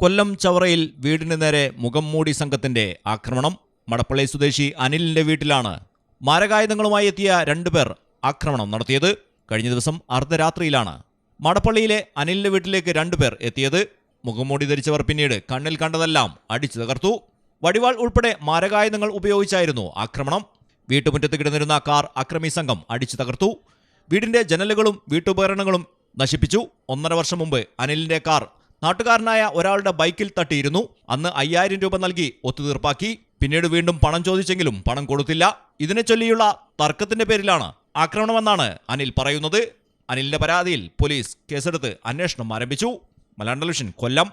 കൊല്ലം ചവറയിൽ വീടിന് നേരെ മുഖം മൂടി സംഘത്തിന്റെ ആക്രമണം. മടപ്പള്ളി സ്വദേശി അനിലിന്റെ വീട്ടിലാണ് മാരകായുധങ്ങളുമായി എത്തിയ രണ്ടുപേർ ആക്രമണം നടത്തിയത്. കഴിഞ്ഞ ദിവസം അർദ്ധരാത്രിയിലാണ് മടപ്പള്ളിയിലെ അനിലിന്റെ വീട്ടിലേക്ക് രണ്ടുപേർ എത്തിയത്. മുഖംമൂടി ധരിച്ചവർ പിന്നീട് കണ്ണിൽ കണ്ടതെല്ലാം അടിച്ചു തകർത്തു. വടിവാൾ ഉൾപ്പെടെ മാരകായുധങ്ങൾ ഉപയോഗിച്ചായിരുന്നു ആക്രമണം. വീട്ടുമുറ്റത്ത് കിടന്നിരുന്ന കാർ അക്രമി സംഘം അടിച്ചു തകർത്തു. വീടിന്റെ ജനലുകളും വീട്ടുപകരണങ്ങളും നശിപ്പിച്ചു. ഒന്നര വർഷം മുമ്പ് അനിലിന്റെ കാർ നാട്ടുകാരനായ ഒരാളുടെ ബൈക്കിൽ തട്ടിയിരുന്നു. അന്ന് അയ്യായിരം രൂപ നൽകി ഒത്തുതീർപ്പാക്കി. പിന്നീട് വീണ്ടും പണം ചോദിച്ചെങ്കിലും പണം കൊടുത്തില്ല. ഇതിനെ ചൊല്ലിയുള്ള തർക്കത്തിന്റെ പേരിലാണ് ആക്രമണമെന്നാണ് അനിൽ പറയുന്നത്. അനിലിന്റെ പരാതിയിൽ പോലീസ് കേസെടുത്ത് അന്വേഷണം ആരംഭിച്ചു. Malayalam television Kollam.